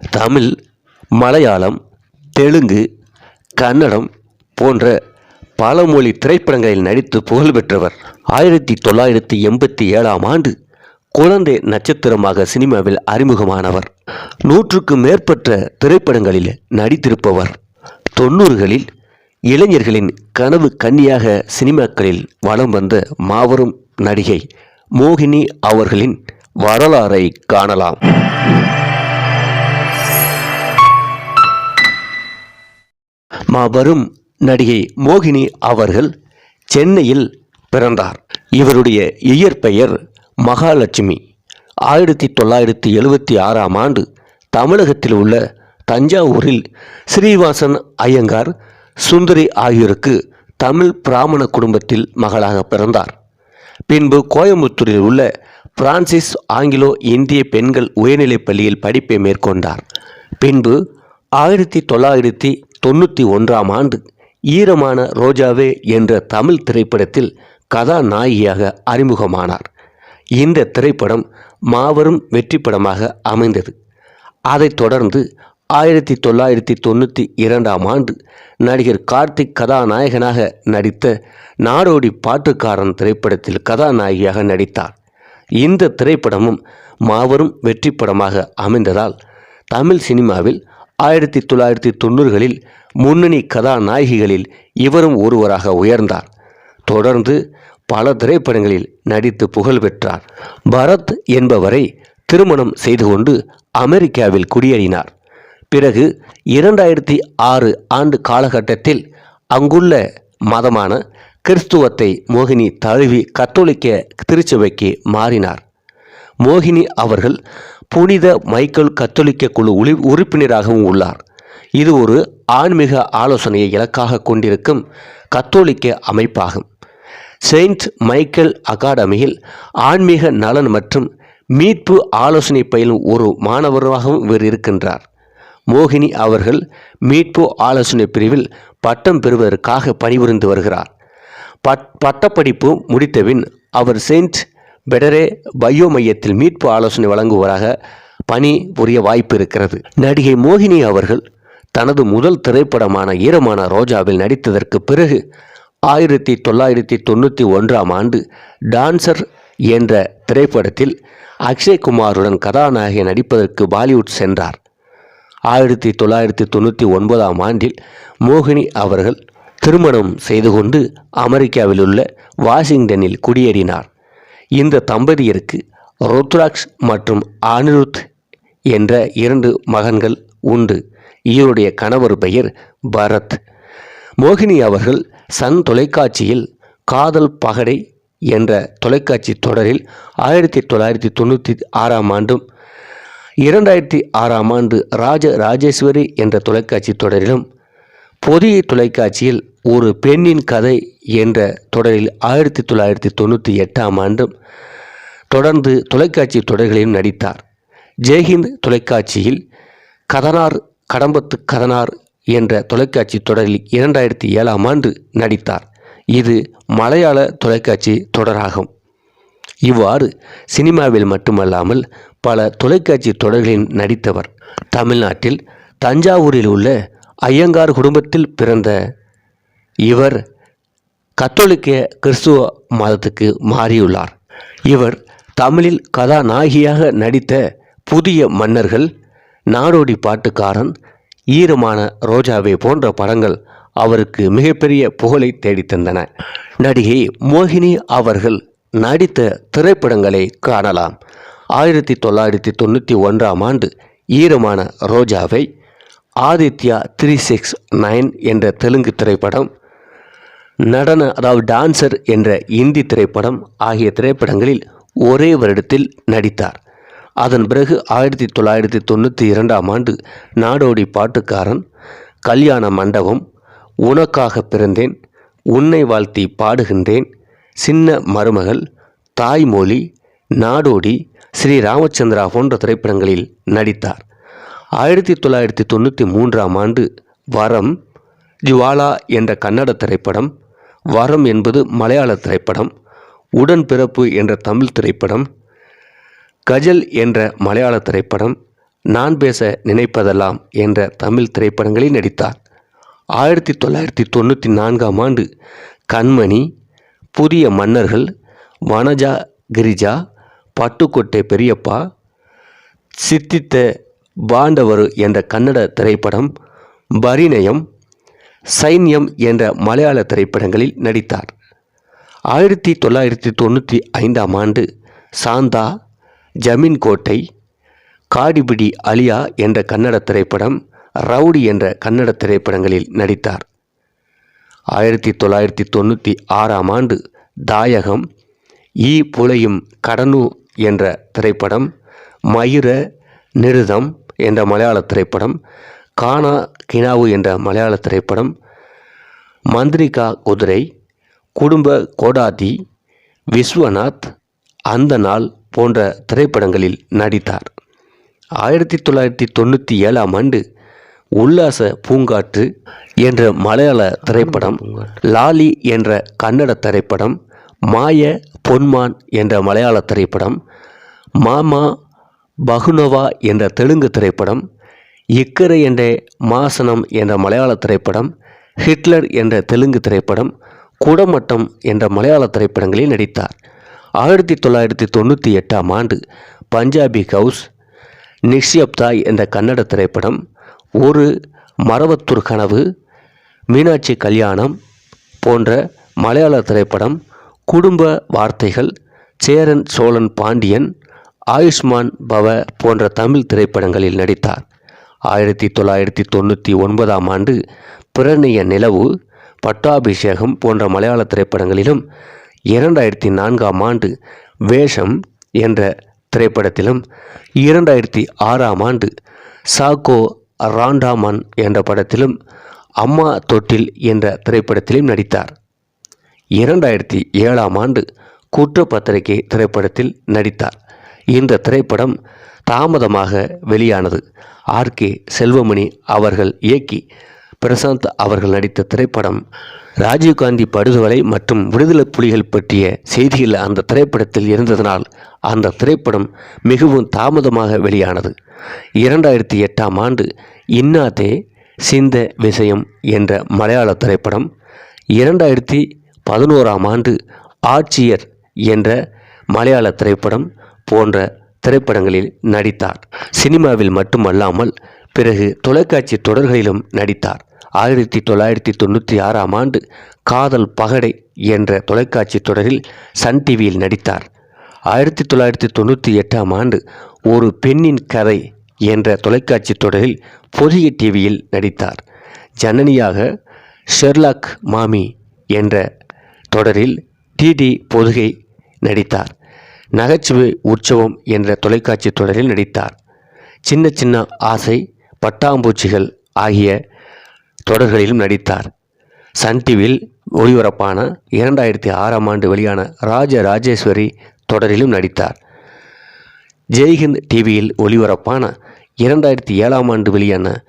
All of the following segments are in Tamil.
தமிழ் மலையாளம் தெலுங்கு கன்னடம் போன்ற பல மொழி திரைப்படங்களில் நடித்து புகழ் பெற்றவர். ஆயிரத்தி தொள்ளாயிரத்தி எண்பத்தி ஏழாம் ஆண்டு குழந்தை நட்சத்திரமாக சினிமாவில் அறிமுகமானவர். நூற்றுக்கும் மேற்பட்ட திரைப்படங்களில் நடித்திருப்பவர். தொண்ணூறுகளில் இளைஞர்களின் கனவு கன்னியாக சினிமாக்களில் வலம் வந்த மாபெரும் நடிகை மோகினி அவர்களின் வரலாறை காணலாம். மாபெரும் நடிகை மோகினி அவர்கள் சென்னையில் பிறந்தார். இவருடைய இயற்பெயர் மகாலட்சுமி. ஆயிரத்தி தொள்ளாயிரத்தி எழுபத்தி ஆறாம் ஆண்டு தமிழகத்தில் உள்ள தஞ்சாவூரில் ஸ்ரீவாசன் ஐயங்கார் சுந்தரி ஆகியோருக்கு தமிழ் பிராமண குடும்பத்தில் மகளாக பிறந்தார். பின்பு கோயம்புத்தூரில் உள்ள பிரான்சிஸ் ஆங்கிலோ இந்திய பெண்கள் உயர்நிலைப் பள்ளியில் படிப்பை மேற்கொண்டார். பின்பு ஆயிரத்தி தொள்ளாயிரத்தி தொண்ணூற்றி ஒன்றாம் ஆண்டு ஈரமான ரோஜாவே என்ற தமிழ் திரைப்படத்தில் கதாநாயகியாக அறிமுகமானார். இந்த திரைப்படம் மாபெரும் வெற்றி படமாக அமைந்தது. அதைத் தொடர்ந்து ஆயிரத்தி தொள்ளாயிரத்தி தொண்ணூற்றி இரண்டாம் ஆண்டு நடிகர் கார்த்திக் கதாநாயகனாக நடித்த நாடோடி பாட்டுக்காரன் திரைப்படத்தில் கதாநாயகியாக நடித்தார். இந்த திரைப்படமும் மாபெரும் வெற்றி படமாக அமைந்ததால் தமிழ் சினிமாவில் ஆயிரத்தி தொள்ளாயிரத்தி தொண்ணூறுகளில் முன்னணி கதாநாயகிகளில் இவரும் ஒருவராக உயர்ந்தார். தொடர்ந்து பல திரைப்படங்களில் நடித்து புகழ் பெற்றார். பரத் என்பவரை திருமணம் செய்து கொண்டு அமெரிக்காவில் குடியேறினார். பிறகு இரண்டாயிரத்தி ஆறு ஆண்டு காலகட்டத்தில் அங்குள்ள மதமான கிறிஸ்துவத்தை மோகினி தழுவி கத்தோலிக்க திருச்சபைக்கு மாறினார். மோகினி அவர்கள் புனித மைக்கேல் கத்தோலிக்க குழு உளி உறுப்பினராகவும் உள்ளார். இது ஒரு ஆன்மீக ஆலோசனையை இலக்காக கொண்டிருக்கும் கத்தோலிக்க அமைப்பாகும். செயின்ட் மைக்கேல் அகாடமியில் ஆன்மீக நலன் மற்றும் மீட்பு ஆலோசனை பயிலும் ஒரு மாணவராகவும் இவர் இருக்கின்றார். மோகினி அவர்கள் மீட்பு ஆலோசனை பிரிவில் பட்டம் பெறுவதற்காக பணிபுரிந்து வருகிறார். பட் பட்டப்படிப்பு முடித்தபின் அவர் செயின்ட் பெடரே பயோ மையத்தில் மீட்பு ஆலோசனை வழங்குவராக பணி புரிய வாய்ப்பு இருக்கிறது. நடிகை மோகினி அவர்கள் தனது முதல் திரைப்படமான ஈரமான ரோஜாவில் நடித்ததற்கு பிறகு ஆயிரத்தி தொள்ளாயிரத்தி தொண்ணூற்றி ஒன்றாம் ஆண்டு டான்சர் என்ற திரைப்படத்தில் அக்ஷய்குமாருடன் கதாநாயகி நடிப்பதற்கு பாலிவுட் சென்றார். ஆயிரத்தி தொள்ளாயிரத்தி தொண்ணூற்றி ஒன்பதாம் ஆண்டில் மோகினி அவர்கள் திருமணம் செய்து கொண்டு அமெரிக்காவிலுள்ள வாஷிங்டனில் குடியேறினார். இந்த தம்பதியருக்கு ருத்ராக்ஷ் மற்றும் அனிருத் என்ற இரண்டு மகன்கள் உண்டு. இவருடைய கணவர் பெயர் பரத். மோகினி அவர்கள் சன் தொலைக்காட்சியில் காதல் பகடை என்ற தொலைக்காட்சி தொடரில் ஆயிரத்தி தொள்ளாயிரத்தி தொண்ணூற்றி ஆறாம் ஆண்டும் இரண்டாயிரத்தி ஆறாம் ஆண்டு ராஜ ராஜேஸ்வரி என்ற தொலைக்காட்சி தொடரிலும் புதிய தொலைக்காட்சியில் ஒரு பெண்ணின் கதை என்ற தொடரில் ஆயிரத்தி தொள்ளாயிரத்தி தொண்ணூற்றி எட்டாம் ஆண்டும் தொடர்ந்து தொலைக்காட்சி தொடர்களிலும் நடித்தார். ஜெய்ஹிந்த் தொலைக்காட்சியில் கதனார் கடம்பத்து கதனார் என்ற தொலைக்காட்சி தொடரில் இரண்டாயிரத்தி ஏழாம் ஆண்டு நடித்தார். இது மலையாள தொலைக்காட்சி தொடராகும். இவ்வாறு சினிமாவில் மட்டுமல்லாமல் பல தொலைக்காட்சி தொடர்களில் நடித்தவர். தமிழ்நாட்டில் தஞ்சாவூரில் உள்ள ஐயங்கார் குடும்பத்தில் பிறந்த இவர் கத்தோலிக்க கிறிஸ்துவ மதத்துக்கு மாறியுள்ளார். இவர் தமிழில் கதாநாயகியாக நடித்த புதிய மன்னர்கள் நாடோடி பாட்டுக்காரன் ஈரமான ரோஜாவே போன்ற படங்கள் அவருக்கு மிகப்பெரிய புகழை தேடித்தந்தன. நடிகை மோகினி அவர்கள் நடித்த திரைப்படங்களை காணலாம். ஆயிரத்தி தொள்ளாயிரத்தி தொண்ணூற்றி ஒன்றாம் ஆண்டு ஈரமான ரோஜாவை ஆதித்யா த்ரீ சிக்ஸ் நைன் என்ற தெலுங்கு திரைப்படம் நடன அதாவது டான்சர் என்ற இந்தி திரைப்படம் ஆகிய திரைப்படங்களில் ஒரே வருடத்தில் நடித்தார். அதன் பிறகு ஆயிரத்தி தொள்ளாயிரத்தி தொண்ணூற்றி இரண்டாம் ஆண்டு நாடோடி பாட்டுக்காரன் கல்யாண மண்டபம் உனக்காக பிறந்தேன் உன்னை வாழ்த்தி பாடுகின்றேன் சின்ன மருமகள் தாய்மொழி நாடோடி ஸ்ரீ ராமச்சந்திரா போன்ற திரைப்படங்களில் நடித்தார். ஆயிரத்தி தொள்ளாயிரத்தி தொண்ணூற்றி மூன்றாம் ஆண்டு வரம் ஜுவாலா என்ற கன்னட திரைப்படம் வரம் என்பது மலையாள திரைப்படம் உடன் பிறப்பு என்ற தமிழ் திரைப்படம் கஜல் என்ற மலையாள திரைப்படம் நான் பேச நினைப்பதெல்லாம் என்ற தமிழ் திரைப்படங்களில் நடித்தார். ஆயிரத்தி தொள்ளாயிரத்தி தொண்ணூற்றி நான்காம் ஆண்டு கண்மணி புதிய மன்னர்கள் வனஜா கிரிஜா பட்டுக்கோட்டை பெரியப்பா சித்தித்த பாண்டவர் என்ற கன்னட திரைப்படம் பரிணயம் சைன்யம் என்ற மலையாள திரைப்படங்களில் நடித்தார். ஆயிரத்தி தொள்ளாயிரத்தி தொண்ணூற்றி ஐந்தாம் ஆண்டு சாந்தா ஜமீன் கோட்டை காடிபிடி அலியா என்ற கன்னட திரைப்படம் ரவுடி என்ற கன்னட திரைப்படங்களில் நடித்தார். ஆயிரத்தி தொள்ளாயிரத்தி தொண்ணூற்றி ஆறாம் ஆண்டு தாயகம் ஈ. புலையும் கடனு என்ற திரைப்படம் மயூர நிருதம் என்ற மலையாள திரைப்படம் கானா கினாவு என்ற மலையாள திரைப்படம் மந்திரிகா குதிரை குடும்ப கோடாதி விஸ்வநாத் அந்த நாள் போன்ற திரைப்படங்களில் நடித்தார். ஆயிரத்தி தொள்ளாயிரத்தி தொண்ணூற்றி ஏழாம் ஆண்டு உல்லாச பூங்காற்று என்ற மலையாள திரைப்படம் லாலி என்ற கன்னட திரைப்படம் மாய பொன்மான் என்ற மலையாள திரைப்படம் மாமா பகுனோவா என்ற தெலுங்கு திரைப்படம் இக்கரை என்ற மாசனம் என்ற மலையாள திரைப்படம் ஹிட்லர் என்ற தெலுங்கு திரைப்படம் குடமட்டம் என்ற மலையாள திரைப்படங்களில் நடித்தார். ஆயிரத்தி தொள்ளாயிரத்தி தொண்ணூற்றி எட்டாம் ஆண்டு பஞ்சாபி ஹவுஸ் நிக்ஷப்தா என்ற கன்னட திரைப்படம் ஒரு மரவத்தூர் கனவு மீனாட்சி கல்யாணம் போன்ற மலையாள திரைப்படம் குடும்ப வார்த்தைகள் சேரன் சோழன் பாண்டியன் ஆயுஷ்மான் பவ போன்ற தமிழ் திரைப்படங்களில் நடித்தார். ஆயிரத்தி தொள்ளாயிரத்தி தொண்ணூற்றி ஒன்பதாம் ஆண்டு பிறனிய நிலவு பட்டாபிஷேகம் போன்ற மலையாள திரைப்படங்களிலும் இரண்டாயிரத்தி நான்காம் ஆண்டு வேஷம் என்ற திரைப்படத்திலும் இரண்டாயிரத்தி ஆறாம் ஆண்டு சாக்கோ ராண்டாமன் என்ற படத்திலும் அம்மா தொட்டில் என்ற திரைப்படத்திலும் நடித்தார். இரண்டாயிரத்தி ஏழாம் ஆண்டு குற்றப்பத்திரிகை திரைப்படத்தில் நடித்தார். இந்த திரைப்படம் தாமதமாக வெளியானது. ஆர்கே செல்வமணி அவர்கள் இயக்கி பிரசாந்த் அவர்கள் நடித்த திரைப்படம் ராஜீவ்காந்தி படுகொலை மற்றும் விடுதலை புலிகள் பற்றிய செய்திகள் அந்த திரைப்படத்தில் இருந்ததனால் அந்த திரைப்படம் மிகவும் தாமதமாக வெளியானது. இரண்டாயிரத்தி எட்டாம் ஆண்டு இன்னாதே சிந்த விஷயம் என்ற மலையாள திரைப்படம். இரண்டாயிரத்தி பதினோராம் ஆண்டு ஆட்சியர் என்ற மலையாள திரைப்படம். போன்ற திரைப்படங்களில் நடித்தார். சினிமாவில் மட்டுமல்லாமல் பிறகு தொலைக்காட்சி தொடர்களிலும் நடித்தார். ஆயிரத்தி தொள்ளாயிரத்தி தொண்ணூற்றி ஆறாம் ஆண்டு காதல் பகடை என்ற தொலைக்காட்சி தொடரில் சன் டிவியில் நடித்தார். ஆயிரத்தி தொள்ளாயிரத்தி தொண்ணூற்றி எட்டாம் ஆண்டு ஒரு பெண்ணின் கதை என்ற தொலைக்காட்சி தொடரில் பொதிய டிவியில் நடித்தார். ஜனனியாக ஷெர்லாக் மாமி என்ற தொடரில் டிடி பொதுகை நடித்தார். நகைச்சுவை உற்சவம் என்ற தொலைக்காட்சி தொடரில் நடித்தார். சின்ன சின்ன ஆசை பட்டாம்பூச்சிகள் ஆகிய தொடர்களிலும் நடித்தார். சன் டிவியில் ஒளிபரப்பான இரண்டாயிரத்தி ஆறாம் ஆண்டு வெளியான ராஜ ராஜேஸ்வரி தொடரிலும் நடித்தார். ஜெய்ஹிந்த் டிவியில் ஒளிபரப்பான இரண்டாயிரத்தி ஏழாம் ஆண்டு வெளியான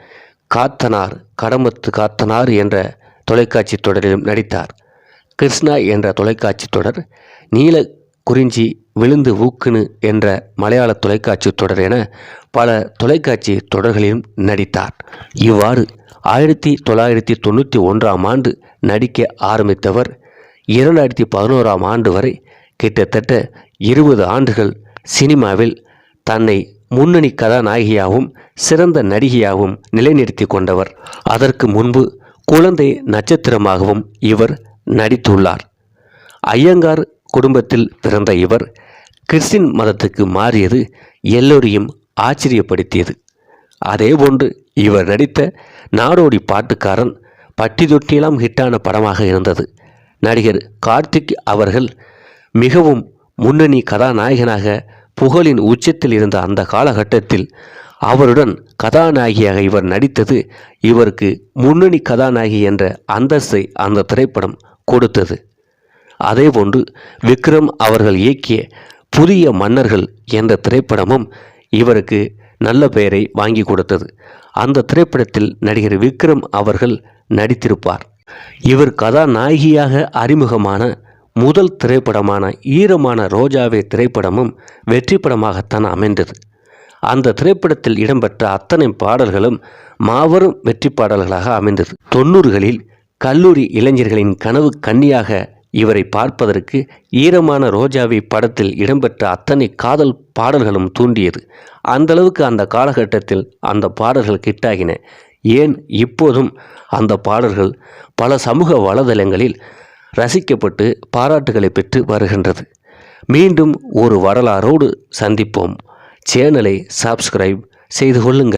காத்தனார் கடமத்து காத்தனார் என்ற தொலைக்காட்சி தொடரிலும் நடித்தார். கிருஷ்ணா என்ற தொலைக்காட்சி தொடர் நீல குறிஞ்சி விழுந்து ஊக்குனு என்ற மலையாள தொலைக்காட்சி தொடர் என பல தொலைக்காட்சி தொடர்களிலும் நடித்தார். இவ்வாறு ஆயிரத்தி தொள்ளாயிரத்தி தொண்ணூற்றி ஒன்றாம் ஆண்டு நடிக்க ஆரம்பித்தவர் இரண்டாயிரத்தி பதினோராம் ஆண்டு வரை கிட்டத்தட்ட இருபது ஆண்டுகள் சினிமாவில் தன்னை முன்னணி கதாநாயகியாகவும் சிறந்த நடிகையாகவும் நிலைநிறுத்தி கொண்டவர். அதற்கு முன்பு குழந்தை நட்சத்திரமாகவும் இவர் நடித்துள்ளார். ஐயங்கார் குடும்பத்தில் பிறந்த இவர் கிறிஸ்டின் மதத்துக்கு மாறியது எல்லோரையும் ஆச்சரியப்படுத்தியது. அதேபோன்று இவர் நடித்த நாடோடி பாட்டுக்காரன் பட்டி தொட்டியெல்லாம் ஹிட்டான படமாக இருந்தது. நடிகர் கார்த்திக் அவர்கள் மிகவும் முன்னணி கதாநாயகனாக புகழின் உச்சத்தில் இருந்த அந்த காலகட்டத்தில் அவருடன் கதாநாயகியாக இவர் நடித்தது இவருக்கு முன்னணி கதாநாயகி என்ற அந்தஸ்தை அந்த திரைப்படம் கொடுத்தது. அதேபோன்று விக்ரம் அவர்கள் இயக்கிய புதிய மன்னர்கள் என்ற திரைப்படமும் இவருக்கு நல்ல பெயரை வாங்கி கொடுத்தது. அந்த திரைப்படத்தில் நடிகர் விக்ரம் அவர்கள் நடித்திருப்பார். இவர் கதாநாயகியாக அறிமுகமான முதல் திரைப்படமான ஈரமான ரோஜாவே திரைப்படமும் வெற்றி படமாகத்தான் அமைந்தது. அந்த திரைப்படத்தில் இடம்பெற்ற அத்தனை பாடல்களும் மாபெரும் வெற்றி பாடல்களாக அமைந்தது. தொண்ணூறுகளில் கல்லூரி இளைஞர்களின் கனவு கன்னியாக இவரை பார்ப்பதற்கு ஈரமான ரோஜாவை படத்தில் இடம்பெற்ற அத்தனை காதல் பாடல்களும் தூண்டியது. அந்த அளவுக்கு அந்த காலகட்டத்தில் அந்த பாடல்கள் கிட்டாகின. ஏன் இப்போதும் அந்த பாடல்கள் பல சமூக வலைதளங்களில் ரசிக்கப்பட்டு பாராட்டுகளை பெற்று வருகின்றது. மீண்டும் ஒரு வரலாறோடு சந்திப்போம். சேனலை சப்ஸ்கிரைப் செய்து கொள்ளுங்கள்.